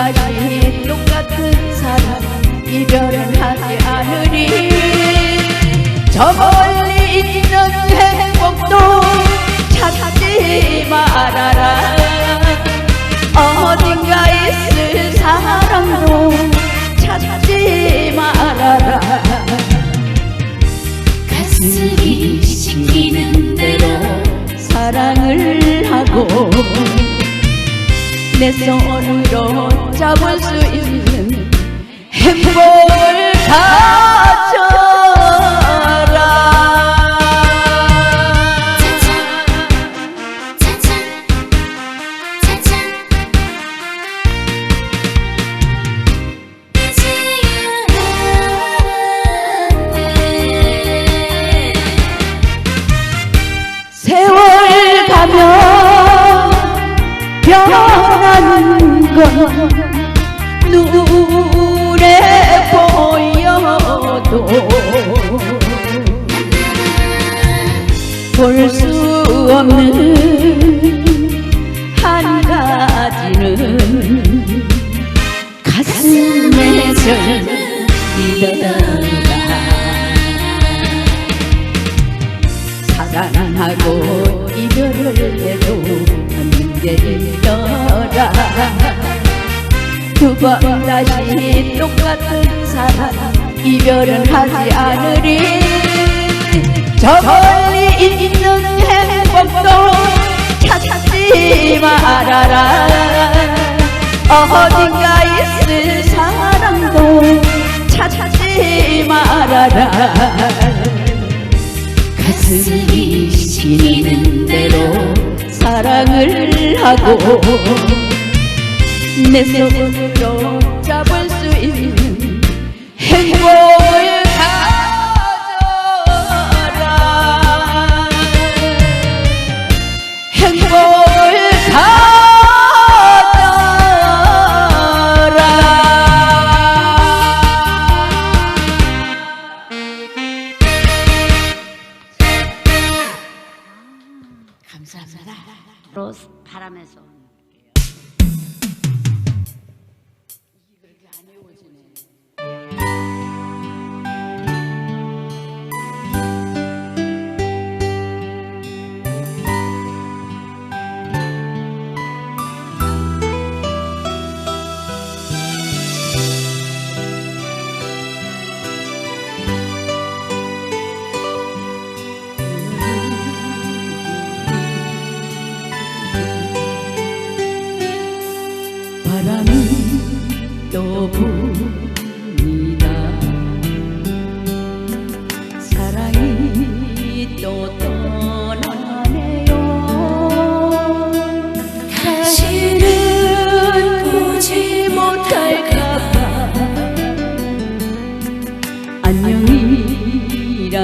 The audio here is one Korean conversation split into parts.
다시 똑같은 사랑 이별은 하지 않으리. 저 멀리 있는 행복도 찾지 말아라. 어딘가 있을 사랑도 찾지 말아라. 가슴이 시키는 대로 사랑을 하고 내 손으로 잡을 수 있는 행복을 가져 건 눈에 보여도 볼 수 없는 한 가지는 가슴에 절이더라. 사랑하고 이별을 해도 없는 게 있더라. 두 번 다시 똑같은 사랑 이별은 하지 않으리. 저 멀리 있는 행복도 찾지 말아라. 어딘가 있을 하고 내 손으로 잡을 수 있는 행복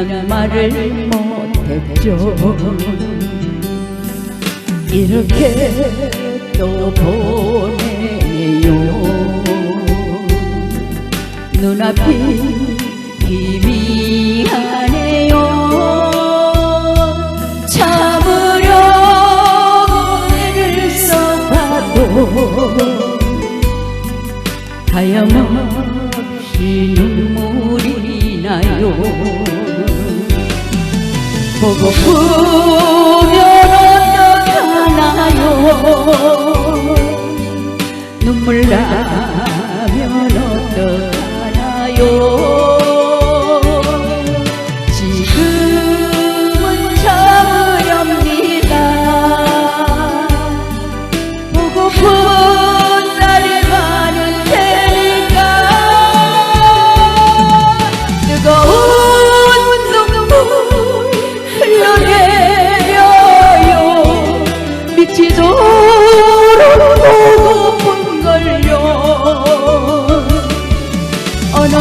이란 말을 못했죠 이렇게 또 보내요. 눈앞이 희미하네요. 참으려고 애를 써봐도 하염없이 눈물이 나요 보고프면 어떡하나요? 눈물 나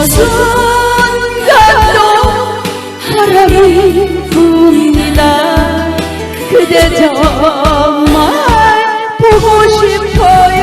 순간도 바람이 붑니다. 그대 정말 보고 싶어요